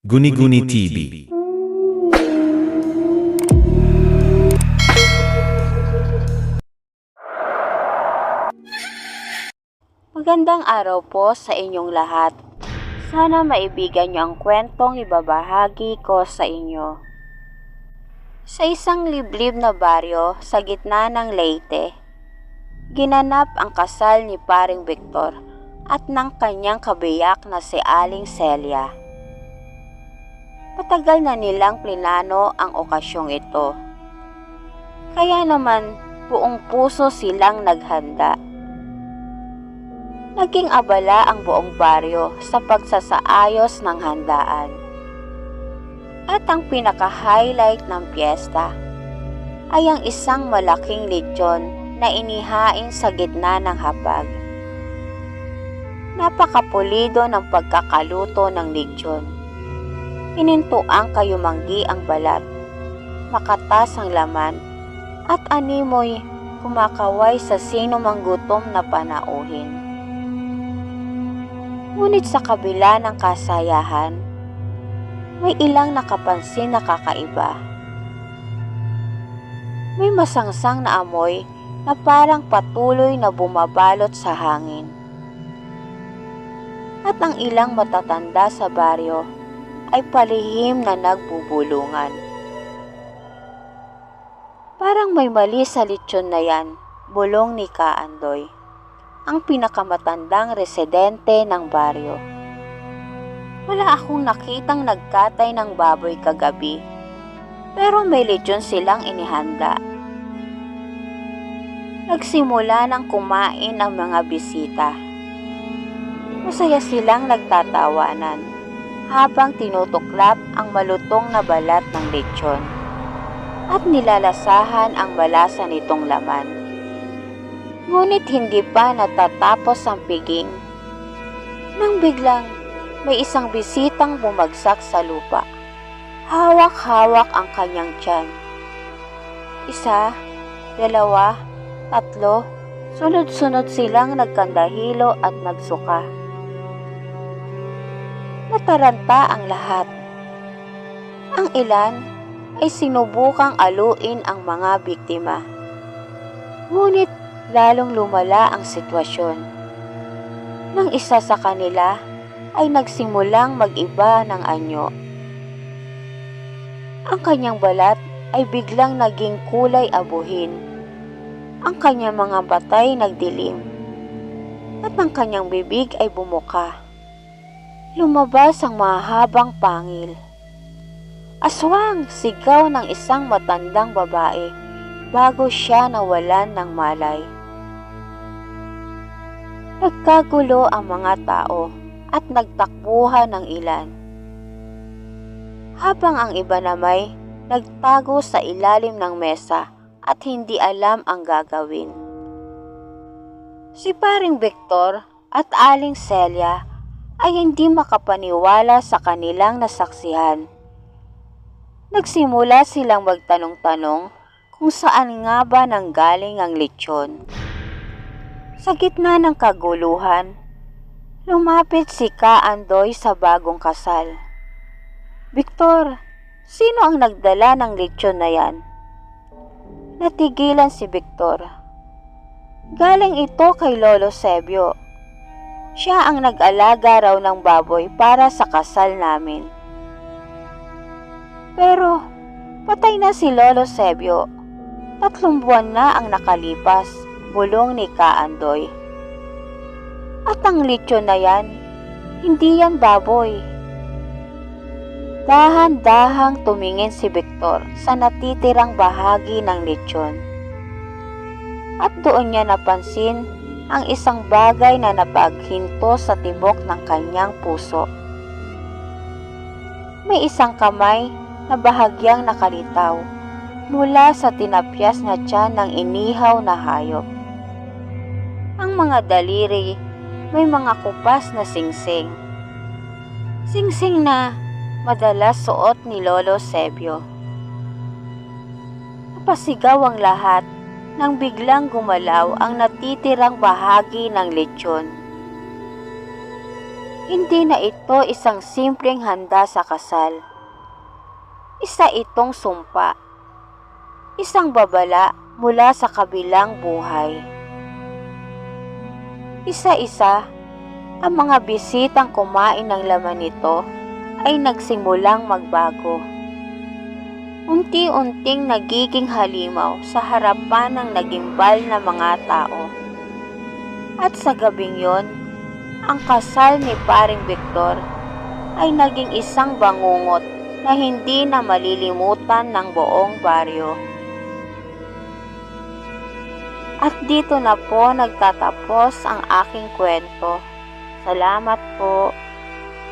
Guni-Guni TV. Magandang araw po sa inyong lahat. Sana maibigan niyo ang kwentong ibabahagi ko sa inyo. Sa isang liblib na baryo sa gitna ng Leyte, ginanap ang kasal ni paring Victor at ng kanyang kabiyak na si Aling Celia. Patagal na nilang plinano ang okasyong ito. Kaya naman buong puso silang naghanda. Naging abala ang buong baryo sa pagsasaayos ng handaan. At ang pinaka-highlight ng piyesta ay ang isang malaking lechon na inihain sa gitna ng hapag. Napakapulido ng pagkakaluto ng lechon. Pinintuang kayumanggi ang balat, makatas ang laman, at animoy kumakaway sa sino mang gutom na panauhin. Ngunit sa kabila ng kasayahan, may ilang nakapansin na kakaiba. May masangsang na amoy na parang patuloy na bumabalot sa hangin. At ang ilang matatanda sa baryo ay palihim na nagbubulungan. Parang may mali sa lechon na yan, bulong ni Kaandoy ang pinakamatandang residente ng baryo. Wala akong nakitang nagkatay ng baboy kagabi, pero may lechon silang inihanda. Nagsimula ng kumain ang mga bisita. Masaya silang nagtatawanan habang tinutuklap ang malutong na balat ng lechon at nilalasahan ang malasa nitong laman. Ngunit hindi pa natatapos ang piging. Nang biglang may isang bisitang bumagsak sa lupa. Hawak-hawak ang kanyang tiyan. Isa, dalawa, tatlo, sunod-sunod silang nagkandahilo at nagsuka. Nataranta ang lahat. Ang ilan ay sinubukang aluin ang mga biktima. Ngunit lalong lumala ang sitwasyon. Nang isa sa kanila ay nagsimulang mag-iba ng anyo. Ang kanyang balat ay biglang naging kulay abuhin. Ang kanyang mga batay nagdilim. At ang kanyang bibig ay bumuka. Lumabas ang mahabang pangil. Aswang! Sigaw ng isang matandang babae bago siya nawalan ng malay. Nagkagulo ang mga tao at nagtakbuhan ng ilan. Habang ang iba namay nagtago sa ilalim ng mesa at hindi alam ang gagawin. Si paring Victor at aling Celia ay hindi makapaniwala sa kanilang nasaksihan. Nagsimula silang magtanong-tanong kung saan nga ba nanggaling ang lechon. Sa gitna ng kaguluhan, lumapit si Kaandoy sa bagong kasal. Victor, sino ang nagdala ng lechon na yan? Natigilan si Victor. Galing ito kay Lolo Sebio. Siya ang nag-alaga raw ng baboy para sa kasal namin. Pero, patay na si Lolo Sebio. Tatlong buwan na ang nakalipas, bulong ni Kaandoy. At ang lechon na yan, hindi yan baboy. Dahan-dahang tumingin si Victor sa natitirang bahagi ng lechon. At doon niya napansin ang isang bagay na napaghinto sa tibok ng kanyang puso. May isang kamay na bahagyang nakalitaw mula sa tinapyas na tiyan ng inihaw na hayop. Ang mga daliri may mga kupas na singsing. Singsing na madalas suot ni Lolo Sebio. Napasigaw ang lahat nang biglang gumalaw ang natitirang bahagi ng lechon. Hindi na ito isang simpleng handa sa kasal. Isa itong sumpa. Isang babala mula sa kabilang buhay. Isa-isa, ang mga bisitang kumain ng laman nito ay nagsimulang magbago. Unti-unting nagiging halimaw sa harapan ng nagimbal na mga tao. At sa gabing yon, ang kasal ni paring Victor ay naging isang bangungot na hindi na malilimutan ng buong baryo. At dito na po nagtatapos ang aking kwento. Salamat po.